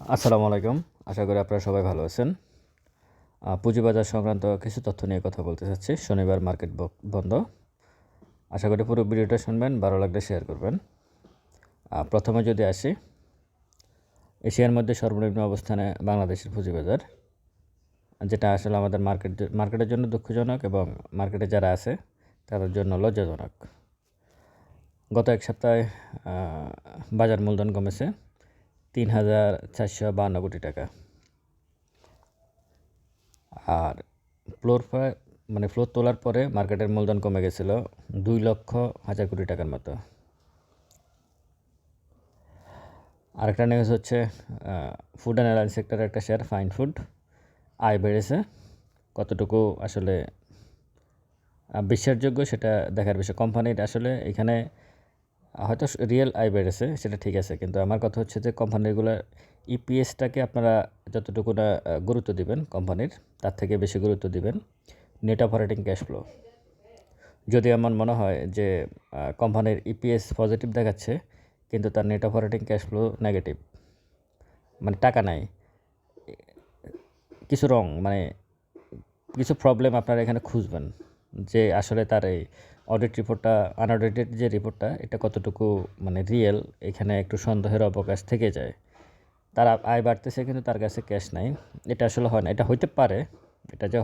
আসসালামু আলাইকুম। আশা করি আপনারা সবাই ভালো আছেন। পুঁজিবাজার সংক্রান্ত কিছু তথ্য নিয়ে কথা বলতে চাচ্ছি। শনিবার মার্কেট বন্ধ। আশা করি পুরো ভিডিওটা শুনবেন, ভালো লাগলে শেয়ার করবেন। প্রথমে যদি আসি, এশিয়ার মধ্যে সর্বনিম্ন অবস্থানে বাংলাদেশের পুঁজিবাজার, যেটা আসলে আমাদের মার্কেট মার্কেটের জন্য দুঃখজনক এবং মার্কেটে যারা আছে, তাদের জন্য লজ্জাজনক। গত এক সপ্তাহে বাজার মূলধন কমেছে। তিন হাজার চারশো বান্ন কোটি টাকা। আর ফ্লোর মানে ফ্লোর তোলার পরে মার্কেটের মূলধন কমে গেছিল দুই লক্ষ হাজার কোটি টাকার মতো। আরেকটা নিউজ হচ্ছে ফুড অ্যান্ড এয়ারলাইন সেক্টরের একটা শেয়ার ফাইন ফুড আয় বেড়েছে। কতটুকু আসলে বিশ্বাসযোগ্য সেটা দেখার বিষয়। কোম্পানির আসলে এখানে হয়তো রিয়েল আয় বেড়েছে, সেটা ঠিক আছে। কিন্তু আমার কথা হচ্ছে যে কোম্পানিগুলোর ইপিএসটাকে আপনারা যতটুকু না গুরুত্ব দিবেন কোম্পানির তার থেকে বেশি গুরুত্ব দিবেন নেট অপারেটিং ক্যাশ ফ্লো যদি আমার মনে হয় যে কোম্পানির ইপিএস পজিটিভ দেখাচ্ছে, কিন্তু তার net operating cash flow negative মানে টাকা নাই কিছু রং মানে কিছু প্রবলেম আপনারা এখানে খুঁজবেন, যে আসলে তার এই অডিট রিপোর্টটা আনঅডিটেড যে রিপোর্টটা এটা কতটুকু মানে রিয়েল এখানে একটু সন্দেহের অবকাশ থেকে যায়। তার আয় বাড়তেছে কিন্তু তার কাছে ক্যাশ নাই। এটা আসলে হয় না, এটা হইতে পারে, এটা যে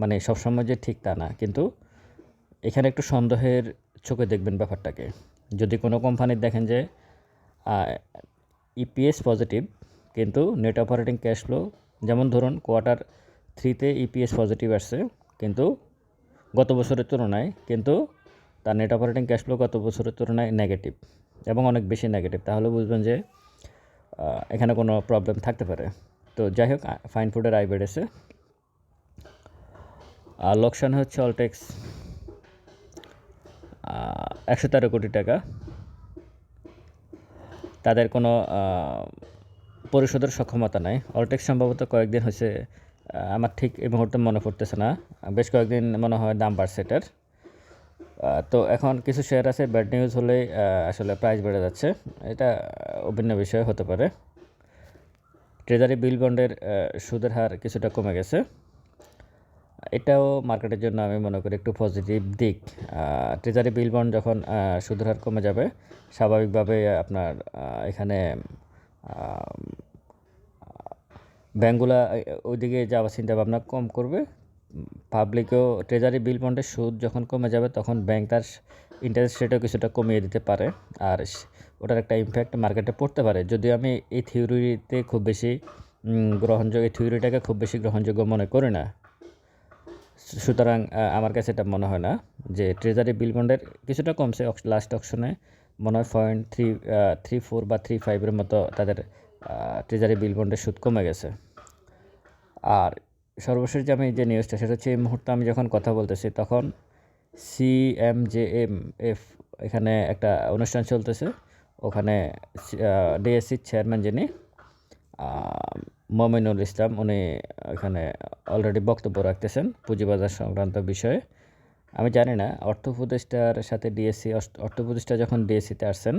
মানে সবসময় যে ঠিক তা না, কিন্তু এখানে একটু সন্দেহের চোখে দেখবেন ব্যাপারটাকে। যদি কোনো কোম্পানির দেখেন যে ইপিএস পজিটিভ কিন্তু নেট অপারেটিং ক্যাশ ফ্লো যেমন ধরুন কোয়ার্টার থ্রিতে ইপিএস পজিটিভ আসছে, কিন্তু গত বছরের তুলনায় কিন্তু তার নেট অপারেটিং ক্যাশ ফ্লো গত বছরের তুলনায় নেগেটিভ এবং অনেক বেশি নেগেটিভ তাহলে বুঝবেন যে এখানে কোনো প্রবলেম থাকতে পারে। তো যাই হোক ফাইন ফুডের আয় বেড়েছে আর লোকসান হচ্ছে অলটেক্স একশো তেরো কোটি টাকা। তাদের কোনো পরিশোধের সক্ষমতা নাই। অলটেক্স সম্ভবত কয়েকদিন হয়েছে আমার ঠিক এই মুহূর্তে মনে পড়তেছে না। বেশ কয়েকদিন মনে হয় দাম বাড়ছে এটার। তো এখন কিছু শেয়ার আছে ব্যাড নিউজ হলেই আসলে প্রাইস বেড়ে যাচ্ছে। এটা অভিন্ন বিষয় হতে পারে। ট্রেজারি বিল বন্ডের সুদের হার কিছুটা কমে গেছে। এটাও মার্কেটের জন্য আমি মনে করি একটু পজিটিভ দিক। ট্রেজারি বিল বন্ড যখন সুদের হার কমে যাবে স্বাভাবিকভাবে আপনার এখানে ব্যাঙ্কগুলা ওইদিকে যাওয়ার চিন্তা ভাবনা কম করবে। পাবলিকও ট্রেজারি বিল বন্ডের সুদ যখন কমে যাবে, তখন ব্যাংক তার ইন্টারেস্ট রেটও কিছুটা কমিয়ে দিতে পারে। আর ওটার একটা ইমপ্যাক্ট মার্কেটে পড়তে পারে। যদিও আমি এই থিওরিতে খুব বেশি গ্রহণযোগ্য এই থিওরিটাকে খুব বেশি গ্রহণযোগ্য মনে করি না। সুতরাং আমার কাছে এটা মনে হয় না যে ট্রেজারি বিল বন্ডের কিছুটা কমছে। লাস্ট অপশনে মনে হয় পয়েন্ট থ্রি থ্রি ফোর বা থ্রি ফাইভের মতো তাদের ট্রেজারি বিল বন্ডের সুদ কমে গেছে। আর সর্বশেষ যে আমি যে নিউজটা সেটা হচ্ছে এই মুহূর্তে আমি যখন কথা বলতেছি, তখন C M J M F এখানে একটা অনুষ্ঠান চলতেছে। ওখানে ডিএসসির চেয়ারম্যান যিনি মমিনুল ইসলাম, উনি এখানে অলরেডি বক্তব্য রাখতেছেন পুঁজিবাজার সংক্রান্ত বিষয়ে। আমি জানি না, অর্থ উপদেষ্টার সাথে ডিএসসি অর্থ উপদেষ্টা যখন ডিএসসিতে আসছেন,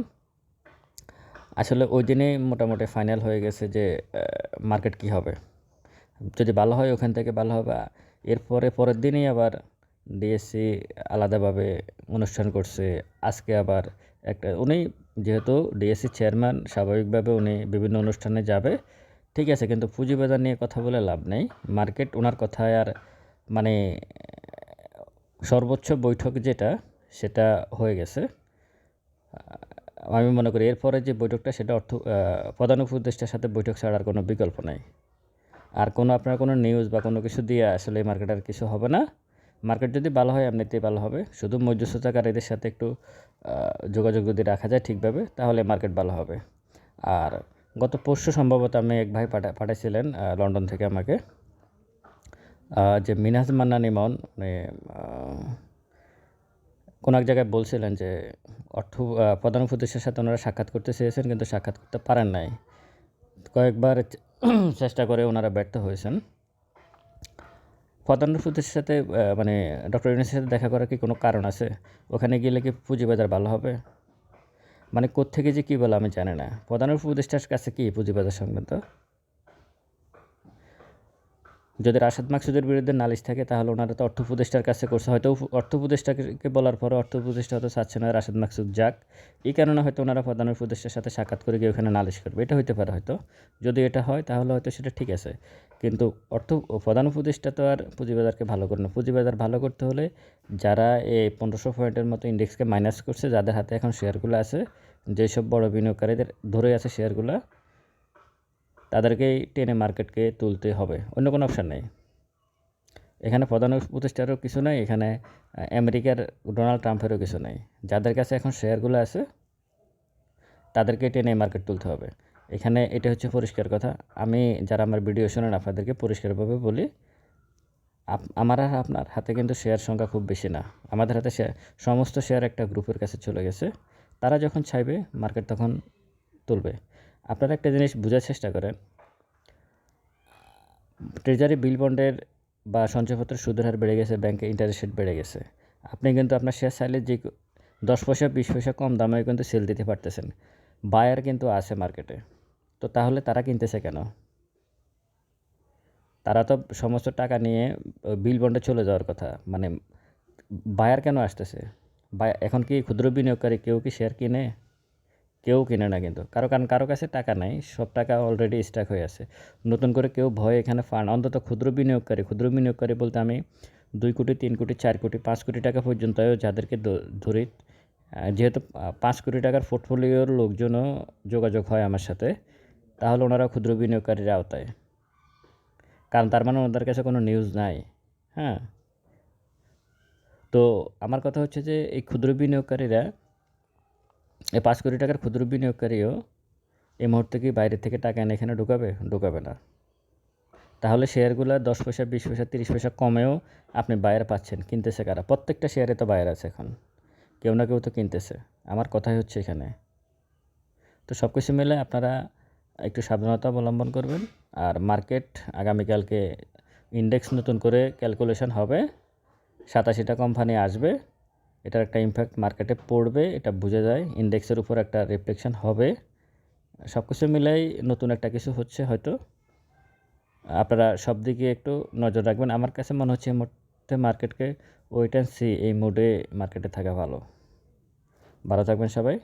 আসলে ওই দিনেই মোটামুটি ফাইনাল হয়ে গেছে যে মার্কেট কী হবে। যদি ভালো হয় ওখান থেকে ভালো হবে। এরপরে পরের দিনই আবার ডিএসসি আলাদাভাবে অনুষ্ঠান করছে। আজকে আবার একটা, উনি যেহেতু ডিএসসি চেয়ারম্যান স্বাভাবিকভাবে উনি বিভিন্ন অনুষ্ঠানে যাবে। ঠিক আছে, কিন্তু পুঁজিবাজার নিয়ে কথা বলে লাভ নেই। মার্কেট ওনার কথায় আর মানে সর্বোচ্চ বৈঠক যেটা, সেটা হয়ে গেছে। আমি মনে করি এরপরে যে বৈঠকটা, সেটা অর্থ প্রধান উপদেষ্টার সাথে বৈঠক ছাড়ার কোনো বিকল্প নাই। আর কোনো আপনার কোনো নিউজ বা কোনো কিছু দিয়ে আসলে মার্কেট আর কিছু হবে না। মার্কেট যদি ভালো হয়, এমনিতেই ভালো হবে। শুধু মধ্যস্থতাকারীদের সাথে একটু যোগাযোগ যদি রাখা যায় ঠিকভাবে, তাহলে মার্কেট ভালো হবে। আর গত পরশু সম্ভবত আমি এক ভাই পাঠা, পাঠাইছিলেন লন্ডন থেকে আমাকে। যে মিনাজ মান্নান ইমন মানে কোনো এক জায়গায় বলছিলেন যে, অর্থ প্রধান উপদেষ্টার সাথে ওনারা সাক্ষাৎ করতে চেয়েছেন, কিন্তু সাক্ষাৎ করতে পারেন নাই। কয়েকবার চেষ্টা করে ওনারা ব্যর্থ হয়েছেন। প্রধান সুদের সাথে মানে ডক্টর ইউনিসের সাথে দেখা করার কি কোনো কারণ আছে? ওখানে গেলে কি পুঁজিবাজার ভালো হবে? মানে কোত্থেকে যে কী বলে আমি জানি না। প্রধান উপদেষ্টার কাছে কি পুঁজিবাজার সংক্রান্ত? যদি রাশেদ মাকসুদের বিরুদ্ধে নালিশ থাকে, তাহলে ওনারা তো অর্থ উপদেষ্টার কাছে করছে। হয়তো অর্থ উপদেষ্টাকে বলার পরে অর্থ উপদেষ্টা হয়তো চাচ্ছে না, রাশেদ মাকসুদ যাক। এই কারণে হয়তো ওনারা প্রধান উপদেষ্টার সাথে সাক্ষাৎ করে গিয়ে ওখানে নালিশ করবে। এটা হতে পারে হয়তো। যদি এটা হয়, তাহলে হয়তো সেটা ঠিক আছে। কিন্তু অর্থ প্রধান উপদেষ্টা তো আর পুঁজিবাজারকে ভালো করে না। পুঁজিবাজার ভালো করতে হলে যারা এই পনেরোশো পয়েন্টের মতো ইন্ডেক্সকে মাইনাস করছে, যাদের হাতে এখন শেয়ারগুলো আছে, যেসব বড় বিনিয়োগকারীদের ধরে আছে শেয়ারগুলো তাদেরকেই টেনে মার্কেটকে তুলতে হবে। অন্য কোনো অপশান নেই। এখানে প্রধান উপদেষ্টারও কিছু নেই, এখানে আমেরিকার ডোনাল্ড ট্রাম্পেরও কিছু নেই। যাদের কাছে এখন শেয়ারগুলো আছে, তাদেরকে টেনে মার্কেট তুলতে হবে। এখানে এটা হচ্ছে পরিষ্কার কথা। আমি যারা আমার ভিডিও শোনেন, আপনাদেরকে পরিষ্কারভাবে বলি আমার আর আপনার হাতে কিন্তু শেয়ার সংখ্যা খুব বেশি না। আমাদের হাতে শেয়ার, সমস্ত শেয়ার একটা গ্রুপের কাছে চলে গেছে। তারা যখন চাইবে, মার্কেট তখন তুলবে। আপনারা একটা জিনিস বোঝার চেষ্টা করেন। ট্রেজারি বিল বন্ডের বা সঞ্চয়পত্রের সুদের হার বেড়ে গেছে ব্যাংকে ইন্টারেস্ট রেট বেড়ে গেছে। আপনি কিন্তু আপনার শেয়ার চাইলে যে দশ পয়সা, বিশ পয়সা কম দামে কিন্তু সেল দিতে পারতেছেন। বায়ার কিন্তু আছে মার্কেটে তো তাহলে তারা কিনতেছে কেন? তারা তো সমস্ত টাকা নিয়ে বিল বন্ডে চলে যাওয়ার কথা। মানে বায়ার কেন আসতেছে? বা এখন কি ক্ষুদ্র বিনিয়োগকারী কেউ কি শেয়ার কিনে? কেউ কিনে না কিন্তু। কারও কারণ কারও কাছে টাকা নাই, সব টাকা অলরেডি স্টাক হয়ে আছে। নতুন করে কেউ ভয় এখানে ফান্ড অন্তত ক্ষুদ্র বিনিয়োগকারী ক্ষুদ্র বিনিয়োগকারী বলতে আমি দুই কোটি, তিন কোটি, চার কোটি, পাঁচ কোটি টাকা পর্যন্ত যাদেরকে ধরি যেহেতু পাঁচ কোটি টাকার পোর্টফোলিওর লোকজনও যোগাযোগ হয় আমার সাথে, তাহলে ওনারা ক্ষুদ্র বিনিয়োগকারীর আওতায়। কারণ তার মানে ওনাদের কাছে কোনো নিউজ নাই হ্যাঁ? তো আমার কথা হচ্ছে যে এই ক্ষুদ্র বিনিয়োগকারীরা এই পাঁচ কোটি টাকার ক্ষুদ্র বিনিয়োগকারীও এই মুহূর্তে কি বাইরে থেকে টাকা এনে এখানে ঢুকাবে? ঢুকাবে না। তাহলে শেয়ারগুলো দশ পয়সা, বিশ পয়সা, তিরিশ পয়সা কমেও আপনি বাইরে পাচ্ছেন, কিনতেছে কারা? প্রত্যেকটা শেয়ারে তো বাইরে আছে এখন। কেউ না কেউ তো কিনতেছে। আমার কথাই হচ্ছে এখানে। তো সব কিছু মিলে আপনারা একটু সাবধানতা অবলম্বন করবেন। আর মার্কেট আগামীকালকে ইন্ডেক্স নতুন করে ক্যালকুলেশন হবে। সাতাশিটা কোম্পানি আসবে। এটার একটা ইমপ্যাক্ট মার্কেটে পড়বে, এটা বোঝা যায় ইন্ডেক্সের উপর একটা রিফ্লেকশন হবে। সব কিছু মিলাই নতুন একটা কিছু হচ্ছে হয়তো। আপনারা সব দিকে একটু নজর রাখবেন। আমার কাছে মনে হচ্ছে এই মুহূর্তে মার্কেটকে ওয়েট অ্যান্ড সি এই মুডে মার্কেটে থাকা ভালো। ভালো থাকবেন সবাই।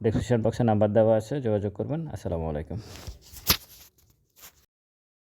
ডিসক্রিপশন বক্সে নাম্বার দেওয়া আছে, যোগাযোগ করবেন। আসসালামু আলাইকুম।